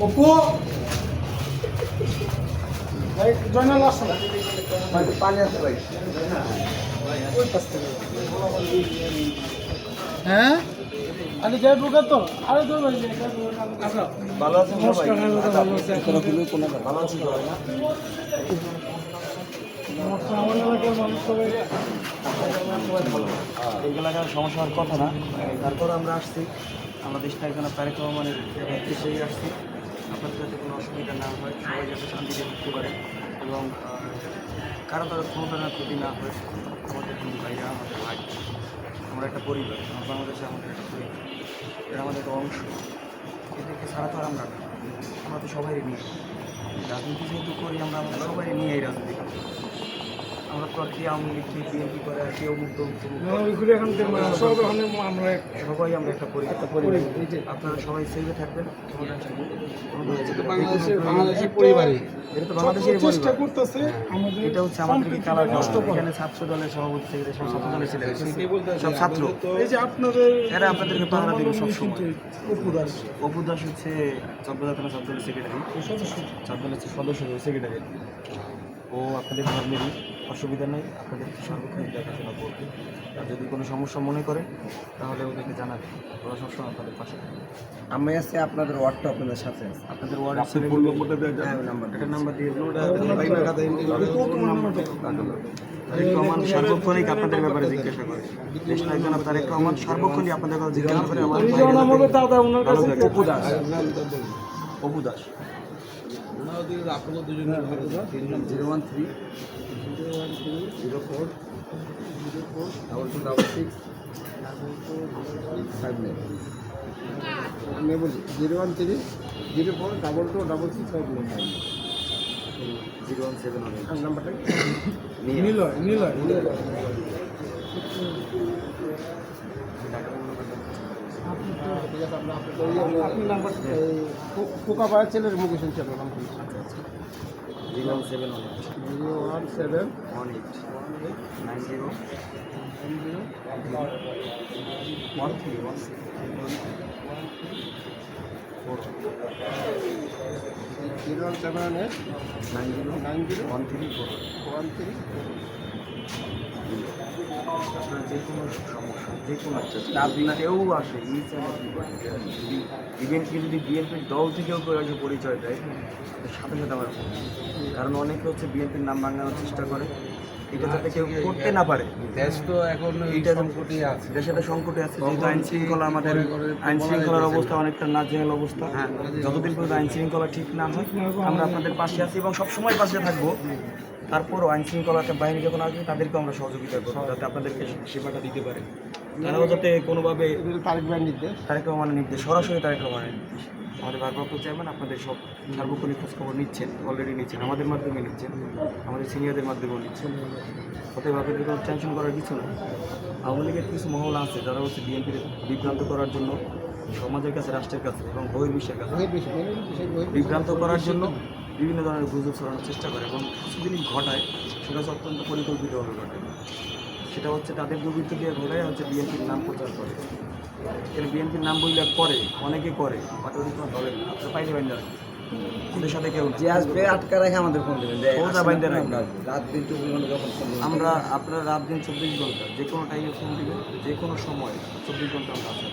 অপু? ভাই জয়নাল আসো না? পানি আছে ভাই। হ্যাঁ? আরে জয় বুকা তো। আরে তো ভাই ভালো নমস্কার হ্যাঁ ভালো আছি। নমস্কার আমার এলাকার মানুষ সবাই এই এলাকার সমস্যা হওয়ার কথা না। তারপর আমরা আসছি। আমাদের দেশটা এখানে তারেক রহমানের দেশেই আসছি। আপনাদের যাতে কোনো অসুবিধা না হয়, সবাই যাতে শান্তিতে থাকতে পারে। এবং কারও কারও ক্ষমতার ক্ষতি না হয়, আমাদের হিন্দু ভাইরা, আমাদের ভাই, আমরা একটা পরিবার, আমার বাংলাদেশে আমাদের একটা পরিবার। এটা আমাদের একটা অংশ। এদেরকে ছাড়া তো আর আমরা আমরা তো সবাই নিয়ে। রাজনীতি যেহেতু করি, আমরা সবাই নিয়ে এই রাজনীতি আমরা তো আর কি আওয়ামী লীগ কি বিএনপি করে আর কেউ মুক্ত এখন সব আমরা সবাই আমরা একটা পরিবার। একটা পরিবার, এই যে। আপনারা সবাই সেভে থাকবেন। এটা তো বাংলাদেশের চেষ্টা করতেছে আমাদের এটা হচ্ছে আমাদেরকে কালার এখানে ছাত্র দলের সভাপতি সেক্রেটারি সব ছাত্র দলের ছেলে সব ছাত্র। এই যে আপনাদের এরা আপনাদেরকে পাহারা দেবে সবসময়। কিন্তু অপু দাস। অপু দাস হচ্ছে চট্টগ্রাম ছাত্র দলের সেক্রেটারি। সদস্য। ছাত্র দলের সদস্য সেক্রেটারি। ও আপনাদের ধর্মেরই অসুবিধা নেই আপনাদের সার্বক্ষণিক দেখাশোনা করবে আর যদি কোনো সমস্যা মনে করে তাহলে ওদেরকে জানাবে ওরা সবসময় আপনাদের পাশে থাকবে আমি আছি আপনাদের ওয়ার্ডটা আপনাদের সাথে আছে আপনাদের ওয়ার্ড হ্যাঁ, ওই নাম্বার দিয়ে তারেক রহমান সার্বক্ষণিক আপনাদের ব্যাপারে জিজ্ঞাসা করে তারেক রহমান সার্বক্ষণিক আপনাদের কথা জিজ্ঞাসা করে আমার Das Apu Das zero one three. Zero four. Double two double six five nine. আমি বলছি zero one three zero four double two double six five nine. Zero one seven আর নাম্বারটা নিলয়। নিলয় ঠিক আছে আমরা আপনি নাম্বার পোকা পাড়ার ছেলের মুখে শুনছি আপনার নাম zero one seven one zero one seven one eight. Nine zero. Zero. One three one four. Zero one seven eight nine zero. Nine zero. One three four. One three আপনার যে কোনো সমস্যা যে কোনো আপনার কেউ আসে ইভেন্টকে যদি বিএনপির দল থেকেও কেউ এসে পরিচয় দেয় সাথে সাথে আমার কারণ অনেকে হচ্ছে বিএনপির নাম ভাঙানোর চেষ্টা করে। এটা যাতে কেউ করতে না পারে। দেশ তো এখন এইটা সংকটই আছে। দেশে একটা সংকটে আছে যেহেতু আইন শৃঙ্খলা আমাদের আইন শৃঙ্খলার অবস্থা অনেকটা নাজেহাল অবস্থা। যতদিন পর্যন্ত আইন শৃঙ্খলা ঠিক না হয় আমরা আপনাদের পাশে আছি এবং সবসময় পাশে থাকব। তারপরও আইন শৃঙ্খলাতে বাহিনী যখন আসবে তাদেরকে আমরা সহযোগিতা করব যাতে আপনাদেরকে সেবাটা দিতে পারে। তারাও যাতে কোনোভাবে তারিখ ভাই নির্দেশ তারেক রহমানের নির্দেশ সরাসরি তারেক রহমানের নির্দেশ। আমাদের ভারপ্রাপ্ত চেয়ারম্যান আপনাদের সব সার্বক্ষণিক খোঁজখবর নিচ্ছেন অলরেডি নিচ্ছেন আমাদের মাধ্যমে নিচ্ছেন আমাদের সিনিয়রদের মাধ্যমেও নিচ্ছেন। অতএব আপনাদের কোনো টেনশন করার কিছু না আওয়ামী লীগের কিছু মহল আছে যারা হচ্ছে বিএনপির বিভ্রান্ত করার জন্য সমাজের কাছে রাষ্ট্রের কাছে এবং বহির্বিশ্বের কাছে বিভ্রান্ত করার জন্য বিভিন্ন ধরনের গুজব ছড়ানোর চেষ্টা করে এবং কিছু জিনিস ঘটায় সেটা হচ্ছে অত্যন্ত পরিকল্পিতভাবে ঘটে সেটা হচ্ছে তাদের দুর্বৃত্ত দিয়ে ঘটায় হচ্ছে বিএনপির নাম প্রচার করে। এখানে বিএনপির নাম বললে করে অনেকে করে বাট ওদের কোনো দলের না। আপনার পাইলে বাইন্ডার ওদের সাথে কেউ যে আসবে আটকা রেখে আমাদের ফোন দেবেন। ওটা রাত দিন চব্বিশ ঘণ্টা যখন ফোন আমরা আপনার রাত দিন চব্বিশ ঘণ্টা যে কোনো টাইমে ফোন দিবেন যে কোনো সময় চব্বিশ ঘণ্টা আমরা আছি।